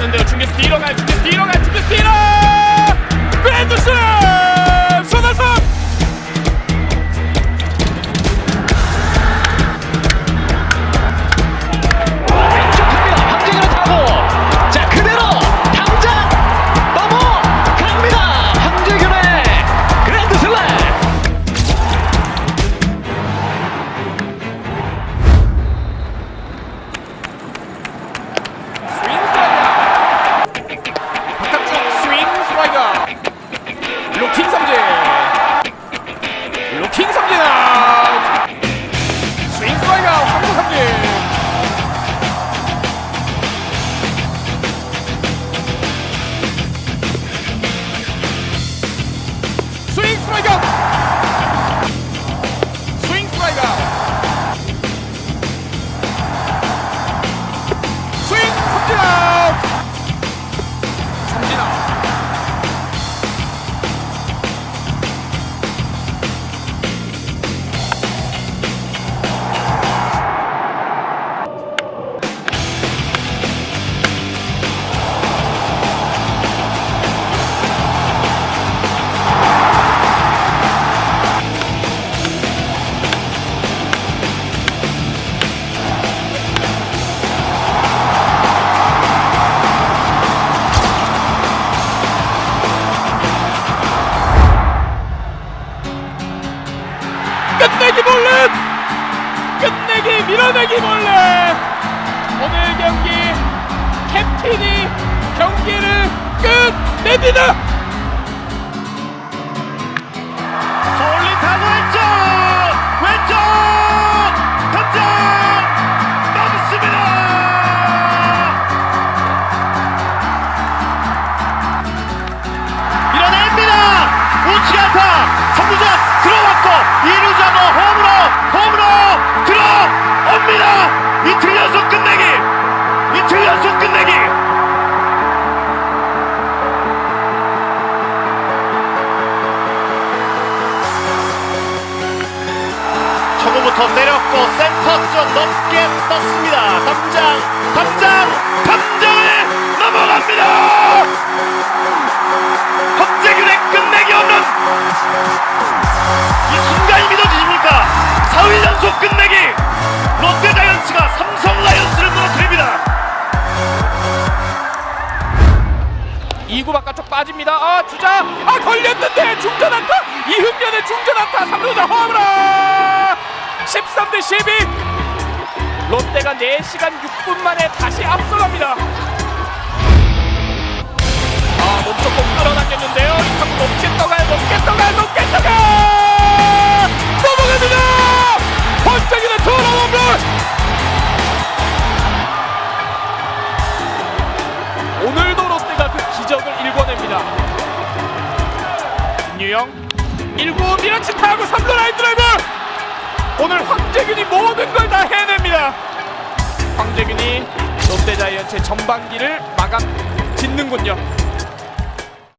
나오는데요. 중계수 뛰어가요 중계수 뒤로 가요. 끝내기 볼넷 끝내기 밀어내기 볼넷 오늘 경기 캡틴이 경기를 끝냅니다 초구부터 때렸고 센터 쪽 넘게 떴습니다. 담장, 담장, 담장을 넘어갑니다. 박재균의 끝내기 홈런. 이 순간이 믿어지십니까? 4일 연속 끝내기. 롯데 자이언츠가 삼성 라이언스를 무너뜨립니다. 2구 바깥쪽 빠집니다 아 주자 아 걸렸는데 중전 안타 이흥 12 롯데가 4시간 6분 만에 다시 앞서갑니다. 아 몸쪽 꼭 끌어당겼는데요. 이 타구 높게 떠가요 높게 떠가요 높게 떠가 넘어갑니다! 번쩍이는 투런 홈런! 오늘도 롯데가 그 기적을 일궈냅니다. 김유영 1구 밀어치 타고 3루 라인 드라이브 오늘 황재균이 모든 걸 다 해냅니다. 황재균이 롯데 자이언츠의 전반기를 마감 짓는군요.